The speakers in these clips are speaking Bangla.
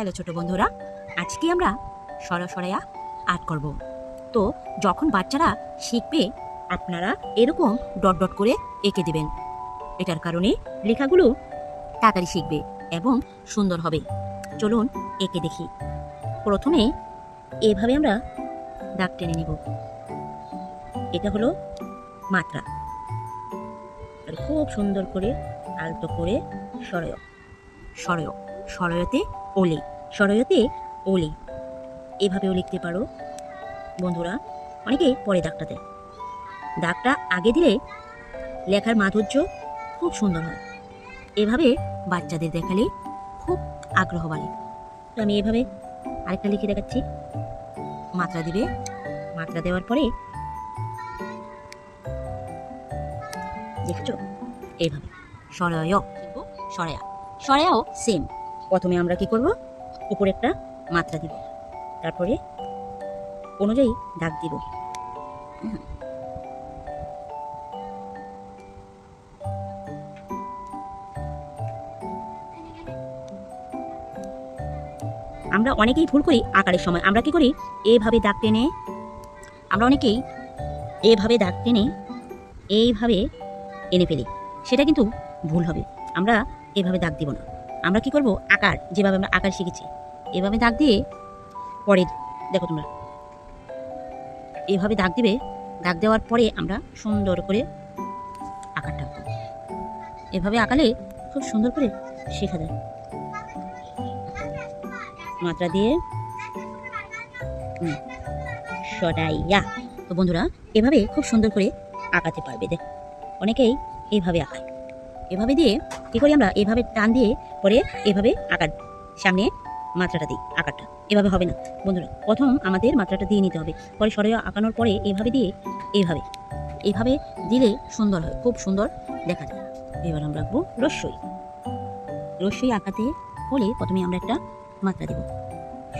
হ্যালো ছোট বন্ধুরা, আজকে আমরা সরাসরাইয়া আর্ট করব। তো যখন বাচ্চারা শিখবে, আপনারা এরকম ডট ডট করে এঁকে দেবেন। এটার কারণে লেখাগুলো তাড়াতাড়ি শিখবে এবং সুন্দর হবে। চলুন এঁকে দেখি। প্রথমে এভাবে আমরা দাগ টেনে নেব। এটা হলো মাত্রা। খুব সুন্দর করে আলতো করে সরয় সরয় সরয়তে ওলে সরয়তে ওলে। এভাবেও লিখতে পারো। বন্ধুরা, অনেকে পরে দাগটা দেয়। দাগটা আগে দিলে লেখার মাধুর্য খুব সুন্দর হয়। এভাবে বাচ্চাদের দেখালে খুব আগ্রহ বাড়ে। তো আমি এভাবে আরেকটা লিখে দেখাচ্ছি। মাত্রা দিবে। মাত্রা দেওয়ার পরে দেখছ? এইভাবে সরয় লিখব সরয়া। সরয়াও সেম প্রথমে আমরা কি করব? উপরে একটা মাত্রা দিব। তারপরে অনুযায়ী দাগ দিব। আমরা অনেকেই ভুল করি আকারের সময়। আমরা কি করি? এভাবে দাগ টেনে, আমরা অনেকেই এভাবে দাগ টেনে, এইভাবে এনে ফেলি। সেটা কিন্তু ভুল হবে। আমরা এভাবে দাগ দিব না। আমরা কি করব? আকার যেভাবে আমরা আকার শিখেছি। এভাবে দাগ দিয়ে পরে দেখো তোমরা। এভাবে দাগ দিবে দাগ দেওয়ার পরে আমরা সুন্দর করে আকারটা এভাবে আঁকালে খুব সুন্দর করে শেখা যায়। মাত্রা দিয়ে হুম, সরাইয়া। তো বন্ধুরা এভাবে খুব সুন্দর করে আঁকাতে পারবে দেখ। অনেকেই এইভাবে আঁকায়। এভাবে দিয়ে কি করি আমরা? এভাবে টান দিয়ে পরে এভাবে আকার, সামনে মাত্রাটা দিই আকারটা। এভাবে হবে না। বন্ধুরা, প্রথম আমাদের মাত্রাটা দিয়ে নিতে হবে। পরে সরে আঁকানোর পরে এভাবে দিয়ে এইভাবে এইভাবে দিলে সুন্দর হয়, খুব সুন্দর দেখা যায়। এবার আমরা আঁকবো রস্যই। রস্যই আঁকাতে হলে প্রথমে আমরা একটা মাত্রা দেব।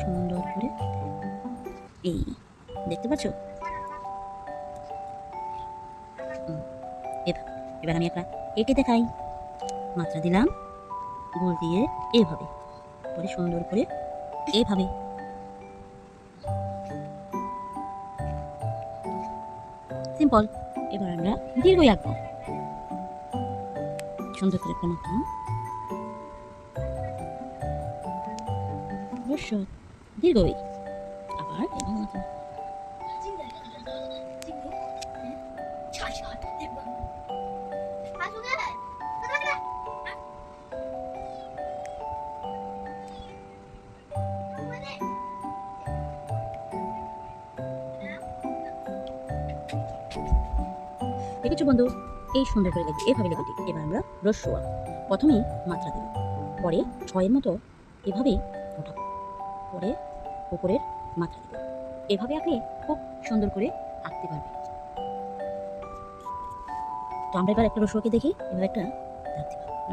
সুন্দর করে, এই, দেখতে পাচ্ছ? এবার আমি একটা এঁকে দেখাই। মাত্রা দিলাম। গোল দিয়ে এভাবে পরে সুন্দর করে এভাবে। সিম্পল এবার আমরা দীর্ঘই আঁকবো। সুন্দর করে একটা। অবশ্যই দীর্ঘই। আবার এভাবে মাত্রা। দেখেছ বন্ধু? এই সুন্দর করে লিখবে এভাবে লিখবে এবার আমরা রস্যা প্রথমেই মাত্রা দেব পরে ছয়ের মতো এভাবেই ওঠাবো পরে উপরের মাত্রা দেব এভাবে আঁকলে খুব সুন্দর করে আঁকতে পারবে। তো আমরা এবার একটা রসুয়াকে দেখি। এবার একটা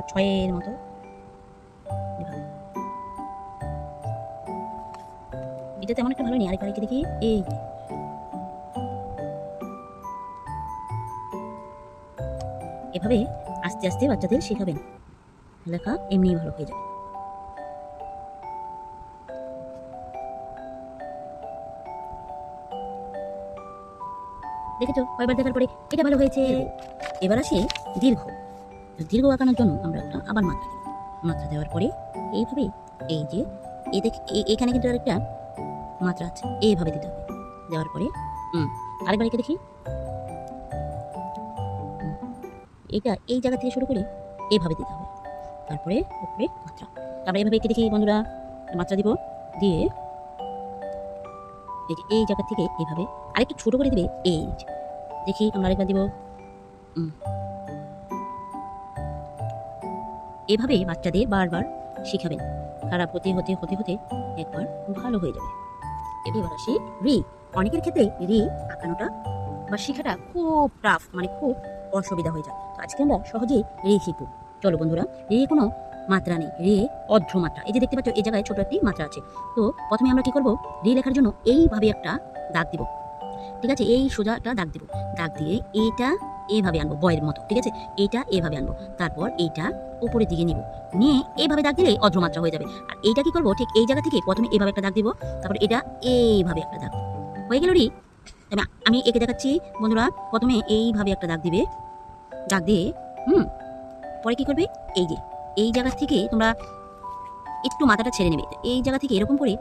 ছয়ের মতো। এটা তেমন একটা ভালো নেই। আরেকবার দেখি। এই এভাবে আস্তে আস্তে বাচ্চাদের শেখাবেন। লেখা এমনি ভালো হয়ে যাবে। দেখেছ? কয়বার দেখার পরে এটা ভালো হয়েছে। এবার আসি দীর্ঘ। দীর্ঘ আঁকানোর জন্য আমরা একটা আবার মাত্রা দিই মাত্রা দেওয়ার পরে এইভাবে এই যে এই দেখ এ- এখানে কিন্তু আরেকটা মাত্রা আছে। এইভাবে দিতে হবে। দেওয়ার পরে হুম আরেকবার এঁকে দেখি। এটা এই জায়গা থেকে শুরু করে এইভাবে দিতে হবে। তারপরে উপরে মাত্রা। এইভাবে এঁকে দেখি, বন্ধুরা, মাত্রা দিব দিয়ে এই এই জায়গা থেকে এইভাবে আরেকটু ছোট করে দিবে, এই দেখি আমরা আরেকবার দিব। এভাবে বাচ্চাদের বারবার শিখাবেন। খারাপ হতে হতে হতে হতে একবার ভালো হয়ে যাবে। এবার আসি রি। অনেকের ক্ষেত্রে রি আঁকানোটা বা শেখাটা খুব টাফ মানে খুব অসুবিধা হয়ে যায়। আজকে আমরা সহজেই রে শিখব। চলো বন্ধুরা, রে কোনো মাত্রা নেই, রে অর্ধ মাত্রা। এই যে দেখতে পাচ্ছ, এই জায়গায় ছোট একটি মাত্রা আছে। তো প্রথমে আমরা কি করব? রে লেখার জন্য এইভাবে একটা দাগ দিব। ঠিক আছে? এই সোজাটা দাগ দিব। দাগ দিয়ে এইটা এভাবে আনব, বয়ের মতো। ঠিক আছে? এইটা এভাবে আনব। তারপর এইটা উপরের দিকে নিব। নিয়ে এইভাবে দাগ দিলে অদ্রমাত্রা হয়ে যাবে। আর এইটা কি করব? ঠিক এই জায়গা থেকে প্রথমে এইভাবে একটা দাগ দিব। তারপর এটা এইভাবে একটা দাগ। হয়ে গেল রি? আমি এঁকে দেখাচ্ছি। বন্ধুরা, প্রথমে এইভাবে একটা দাগ দিবে। দাগ দিয়ে, হুম, পরে কি করবে? এই যে, এই জায়গা থেকে তোমরা একটু মাথাটা ছেড়ে নেবে। এই জায়গা থেকে এরকম করে,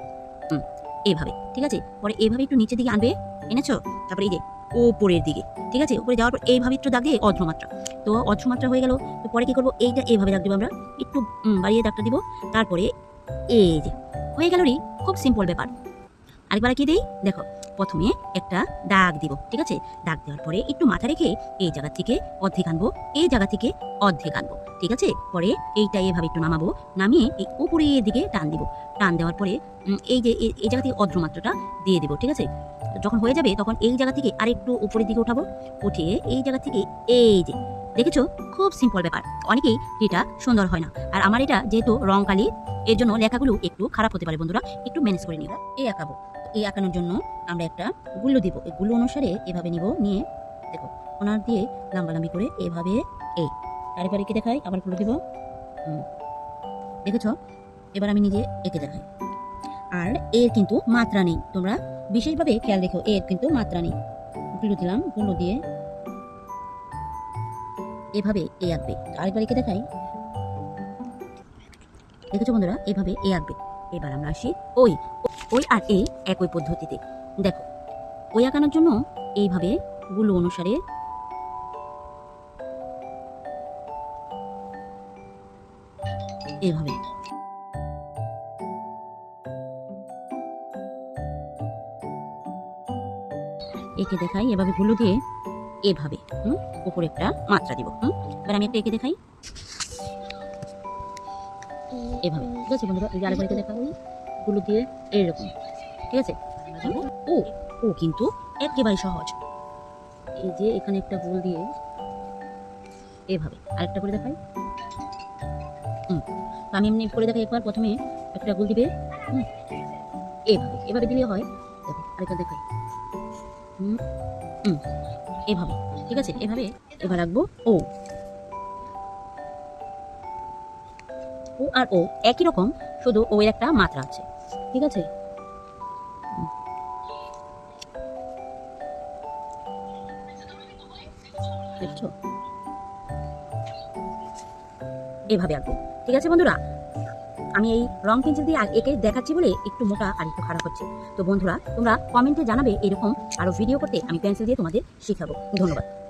হুম এইভাবে ঠিক আছে? পরে এইভাবে একটু নিচের দিকে আনবে, এনেছো? তারপরে এই যে, ওপরের দিকে, ঠিক আছে? উপরে যাওয়ার পর এইভাবে একটু দাগ দিয়ে অর্ধমাত্রা। তো অর্ধমাত্রা হয়ে গেল, তো পরে কি করব? এইটা এইভাবে দাগ দেবো আমরা, একটু বাড়িয়ে দাগটা দিব। তারপরে এই যে, হয়ে গেল রি, খুব সিম্পল ব্যাপার। আরেকবার কি দিই, দেখো প্রথমে একটা দাগ দিব, ঠিক আছে? দাগ দেওয়ার পরে একটু মাথা রেখে এই জায়গা থেকে অর্ধেক আনব, এই জায়গা থেকে অর্ধেক আনব, ঠিক আছে? পরে এইটা এভাবে একটু নামাবো, নামিয়ে এই উপরের দিকে টান দিব। টান দেওয়ার পরে এই যে, এই- জায়গা থেকে অর্ধমাত্রাটা দিয়ে দেবো, ঠিক আছে? যখন হয়ে যাবে তখন এই জায়গা থেকে আরেকটু উপরের দিকে উঠাবো, উঠিয়ে এই জায়গা থেকে এই যে, দেখেছ? খুব সিম্পল ব্যাপার। অনেকেই এটা সুন্দর হয় না। আর আমার এটা যেহেতু রং কালি, এর জন্য লেখাগুলো একটু খারাপ হতে পারে বন্ধুরা, একটু ম্যানেজ করে নিবা এই আঁকাবো এই আঁকানোর জন্য আমরা একটা গুল্লো দিব। এই গুল্লো অনুসারে এভাবে নিব, নিয়ে দেখো ওনার দিয়ে লাম্বালাম্বি করে এভাবে এই তারে পরে এঁকে দেখাই, আবারগুলো দিব। দেখেছ? এবার আমি নিজে এঁকে দেখাই। আর এর কিন্তু মাত্রা নেই। তোমরা বিশেষভাবে খেয়াল রেখো, এর কিন্তু মাত্রা নেই। গুলো দিলামগুলো দিয়ে এভাবে এ আঁকবে। আরেকবার এঁকে দেখাই। দেখেছ বন্ধুরা? এভাবে এ আঁকবে। এবার আমরা আসি ওই ওই আর এই একই পদ্ধতিতে। দেখো, ওই আঁকানোর জন্য এইভাবে গুলো অনুসারে এভাবে। একে দেখাই, এভাবে গুলো দিয়ে এভাবে, হুম, উপরে একটা মাত্রা দিব, হুম। এবার আমি একটা এঁকে দেখাই। এভাবে, ঠিক আছে বন্ধুরা? এই যে আরেকবার এঁকে দেখাই গুলো দিয়ে এরকম ঠিক আছে? ও ও কিন্তু একেবারে সহজ। এই যে এখানে একটা গোল দিয়ে এভাবে আরেকটা করে দেখাই। হুম আমি এমনি করে দেখাই একবার। প্রথমে একটা গোল দিবে, হুম, এভাবে এভাবে দিলে হয়। দেখো, আরেকটা দেখাই। হুম হুম, এভাবে, ঠিক আছে? এভাবে, এবার রাখব। ও ও আর ও একই রকম, শুধু ও এর একটা মাত্রা আছে। ঠিক আছে? এভাবে আঁকবো। ঠিক আছে বন্ধুরা? আমি এই রং পেন্সিল দিয়ে একে দেখাচ্ছি বলে একটু মোটা আর একটু খারাপ হচ্ছে। তো বন্ধুরা, তোমরা কমেন্টে জানাবে এরকম আরও ভিডিও করতে আমি পেন্সিল দিয়ে তোমাদের শেখাবো। ধন্যবাদ।